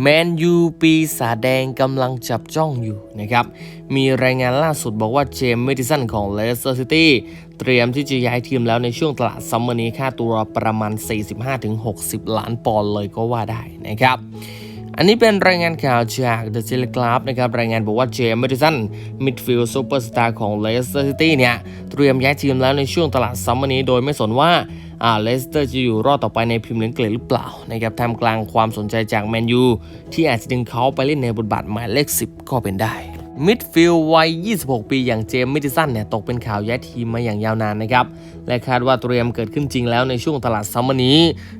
แมนยูปีศาจแดงกำลังจับจ้องอยู่นะครับ มีรายงานล่าสุดบอกว่าเจมส์เมดิสันของเลสเตอร์ซิตี้เตรียมที่จะย้ายทีมแล้วในช่วงตลาดซัมเมอร์นี้ค่าตัวประมาณ 45-60 ล้านปอนด์เลยก็ว่าได้นะครับอันนี้เป็นรายงานข่าวจาก The Telegraph นะครับ รายงานบอกว่าเจมส์เมดิสันมิดฟิลด์ซูเปอร์สตาร์ของเลสเตอร์ซิตี้เนี่ย เตรียมย้ายทีมแล้วในช่วงตลาดซัมเมอร์นี้โดยไม่สนว่าอ่า เลสเตอร์จะอยู่รอดต่อไปในพรีเมียร์ลีกอังกฤษหรือเปล่านะครับท่ามกลางความสนใจจากแมนยูที่อาจจะดึงเขาไปเล่นในบทบาทหมายเลข 10 ก็เป็นได้ มิดฟิลด์วัย 26 ปีอย่างเจมส์มิดดิสันเนี่ยตกเป็นข่าวย้ายทีมมาอย่างยาวนานนะครับ และคาดว่าเตรียมเกิดขึ้นจริงแล้วในช่วงตลาดซัมเมอร์นี้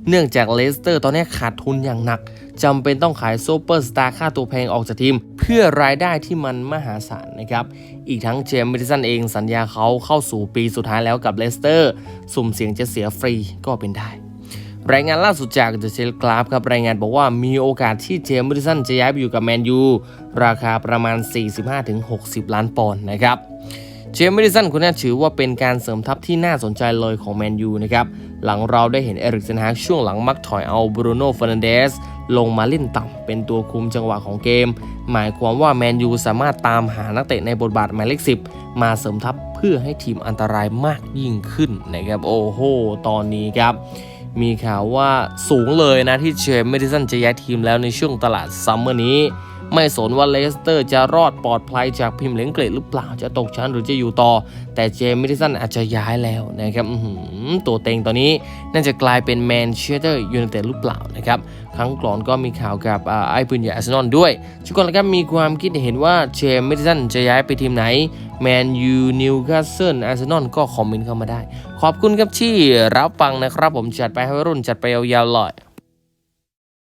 เนื่องจากเลสเตอร์ตอนนี้ขาดทุนอย่างหนักจำเป็นต้องขายซูเปอร์สตาร์ค่าตัวแพงออกจากทีม เพื่อรายได้ที่มันมหาศาลนะครับ อีกทั้งเจมส์มิดดิสันเองสัญญาเขาเข้าสู่ปีสุดท้ายแล้วกับเลสเตอร์ สุ่มเสี่ยงจะเสียฟรีก็เป็นได้ รายงานล่าสุดจาก The Telegraph ครับรายงานบอกว่ามีโอกาสที่เจมส์มิดดิสันจะย้ายไปอยู่กับแมนยูราคาประมาณ 45-60 ล้านปอนด์นะครับเจมส์มิดดิสันคนนี้ถือว่าเป็นการเสริมทัพที่น่าสนใจเลยของแมนยูนะครับหลังเราได้เห็นเอริกเซนฮากช่วงหลังมักถอยเอาบรูโน่เฟรนันเดสลงมาเล่นต่ำเป็นตัวคุมจังหวะของเกม หมายความว่าแมนยูสามารถตามหานักเตะในบทบาทหมายเลข10 มาเสริมทัพเพื่อให้ทีมอันตรายมากยิ่งขึ้นนะครับโอ้โห ตอนนี้ครับ มีข่าวว่าสูงเลยนะที่เชมเมดิสันจะย้ายทีมแล้วในช่วงตลาดซัมเมอร์นี้ ไม่สนว่าเลสเตอร์จะรอดปลอดภัยจากพรีเมียร์ลีกอังกรดหรือเปล่าจะตกชั้นหรือจะอยู่ต่อ แต่เจมส์เมดิสันอาจจะย้ายแล้วนะครับตัวเต็งตอนนี้น่าจะกลายเป็นแมนเชสเตอร์ยูไนเต็ดหรือเปล่านะครับ ครั้งก่อนก็มีข่าวกับไอ้ปืนใหญ่อาร์เซนอลด้วยทุกคนนะครับมีความคิดเห็นว่าเจมส์เมดิสันจะย้ายไปทีมไหนแมนยูนิวคาสเซิลอาร์เซนอลก็คอมเมนต์เข้ามาได้ ขอบคุณครับที่รับฟังนะครับผมจัดไปให้รุ่นจัดไปยาวๆเลย